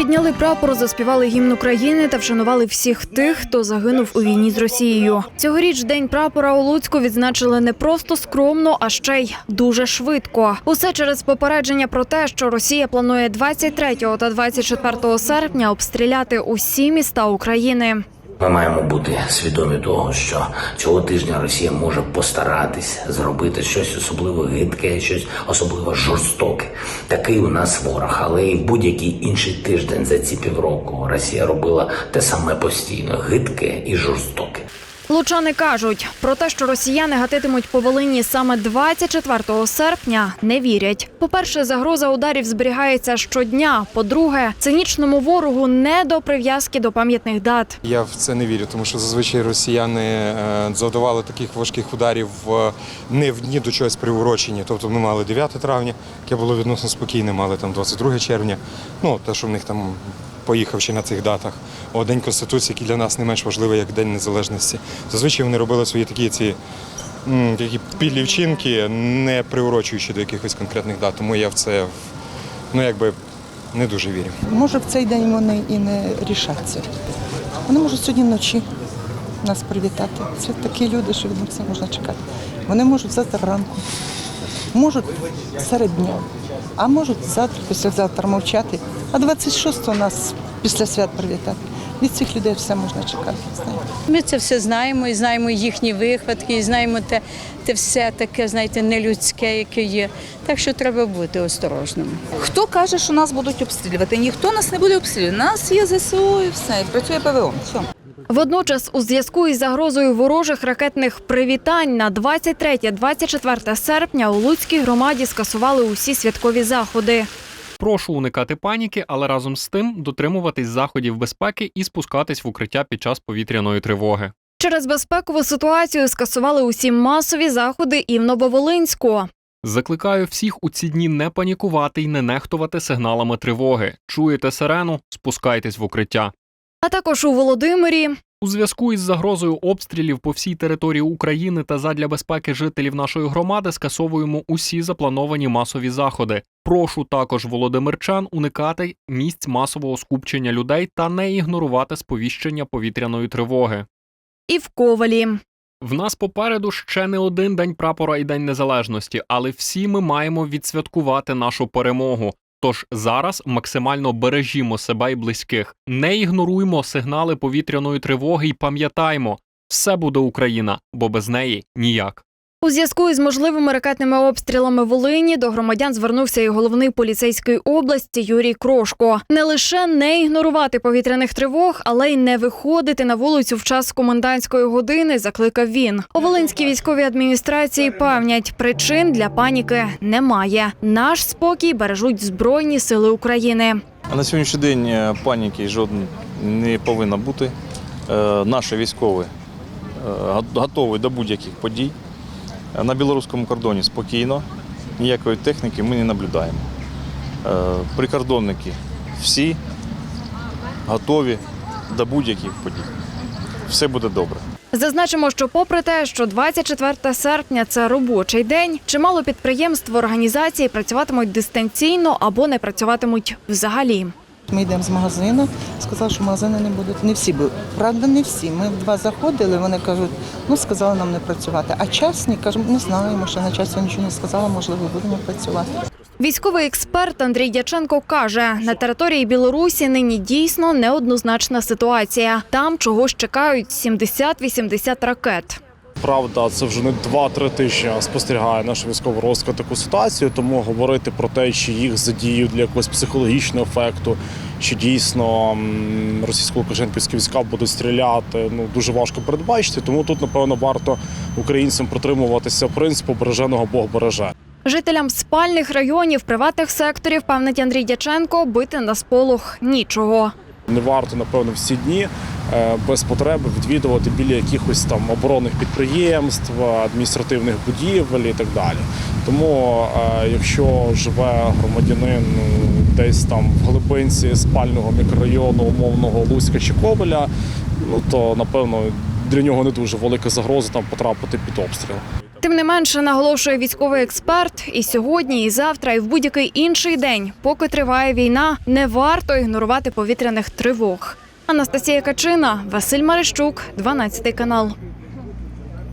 Підняли прапор, заспівали гімн України та вшанували всіх тих, хто загинув у війні з Росією. Цьогоріч день прапора у Луцьку відзначили не просто скромно, а ще й дуже швидко. Усе через попередження про те, що Росія планує 23 та 24 серпня обстріляти усі міста України. Ми маємо бути свідомі того, що цього тижня Росія може постаратись зробити щось особливо гидке, щось особливо жорстоке. Такий у нас ворог, але і в будь-який інший тиждень за ці півроку Росія робила те саме постійно гидке і жорстоке. Лучани кажуть, про те, що росіяни гатитимуть по Волині саме 24 серпня, не вірять. По-перше, загроза ударів зберігається щодня. По-друге, цинічному ворогу не до прив'язки до пам'ятних дат. Я в це не вірю, тому що зазвичай росіяни е, завдавали таких важких ударів не в дні до чогось приурочені. Тобто ми мали 9 травня, яке було відносно спокійне, мали там 22 червня. Ну те, що в них там поїхав ще на цих датах. О, День Конституції, який для нас не менш важливий, як День Незалежності. Зазвичай вони робили свої такі ці. Такі підлі вчинки, не приурочуючи до якихось конкретних дат. Тому я в це ну якби не дуже вірю. Може, в цей день вони і не рішаться. Вони можуть сьогодні вночі нас привітати. Це такі люди, що від них все можна чекати. Вони можуть завтра ранку, можуть серед дня, а можуть завтра, післязавтра мовчати, а 26-го нас після свят привітати. Від цих людей все можна чекати. знаєте. Ми це все знаємо і знаємо їхні вихватки, і знаємо те, те все таке, знаєте, нелюдське, яке є. Так що треба бути осторожними. Хто каже, що нас будуть обстрілювати? Ніхто нас не буде обстрілювати. У нас є ЗСУ і все, і працює ПВО. Все. Водночас, у зв'язку із загрозою ворожих ракетних привітань на 23-24 серпня у Луцькій громаді скасували усі святкові заходи. Прошу уникати паніки, але разом з тим дотримуватись заходів безпеки і спускатись в укриття під час повітряної тривоги. Через безпекову ситуацію скасували усі масові заходи і в Нововолинську. Закликаю всіх у ці дні не панікувати і не нехтувати сигналами тривоги. Чуєте сирену? Спускайтесь в укриття. А також у Володимирі, У зв'язку із загрозою обстрілів по всій території України та задля безпеки жителів нашої громади скасовуємо усі заплановані масові заходи. Прошу також володимирчан уникати місць масового скупчення людей та не ігнорувати сповіщення повітряної тривоги. і в Ковалі. В нас попереду ще не один день прапора і день незалежності, але всі ми маємо відсвяткувати нашу перемогу. Тож зараз максимально бережімо себе і близьких, не ігноруймо сигнали повітряної тривоги і пам'ятаймо, все буде Україна, бо без неї ніяк. У зв'язку із можливими ракетними обстрілами Волині до громадян звернувся і головний поліцейської області Юрій Крошко. Не лише не ігнорувати повітряних тривог, але й не виходити на вулицю в час комендантської години. Закликав він. У Волинській військовій адміністрації певнять, причин для паніки немає. Наш спокій бережуть збройні сили України. На сьогоднішній день е, паніки жодної не повинно бути. Е, Наші військові е, готові до будь-яких подій. На білоруському кордоні спокійно, ніякої техніки ми не наблюдаємо. Е, Прикордонники всі готові до будь-яких подій. Все буде добре. Зазначимо, що попри те, що 24 серпня це робочий день, чимало підприємств організації працюватимуть дистанційно або не працюватимуть взагалі. Ми йдемо з магазину, сказали, що магазини не будуть. Не всі будуть. Правда, не всі. Ми два заходили, вони кажуть, ну сказали нам не працювати. А частні кажуть, не знаємо, що начальство нічого не сказало, можливо, будемо працювати. Військовий експерт Андрій Дяченко каже, на території Білорусі нині дійсно неоднозначна ситуація. Там чогось чекають 70-80 ракет. Правда, це вже не 2-3 тижні спостерігає наша військова розвідка таку ситуацію, тому говорити про те, чи їх задіють для якогось психологічного ефекту, чи дійсно російсько-лукашенківські війська будуть стріляти, ну дуже важко передбачити. Тому тут, напевно, варто українцям притримуватися принципу береженого Бог береже. Жителям спальних районів приватних секторів, певнить Андрій Дяченко, бити на сполох нічого. Не варто, напевно, всі дні е, без потреби відвідувати біля якихось там оборонних підприємств, адміністративних будівель і так далі. Тому, е, якщо живе громадянин ну, десь там в глибинці спального мікрорайону умовного Луцька чи Ковеля, ну то напевно для нього не дуже велика загроза там потрапити під обстріл. Тим не менше, наголошує військовий експерт, і сьогодні, і завтра, і в будь-який інший день, поки триває війна, не варто ігнорувати повітряних тривог. Анастасія Качина, Василь Марищук, 12 канал.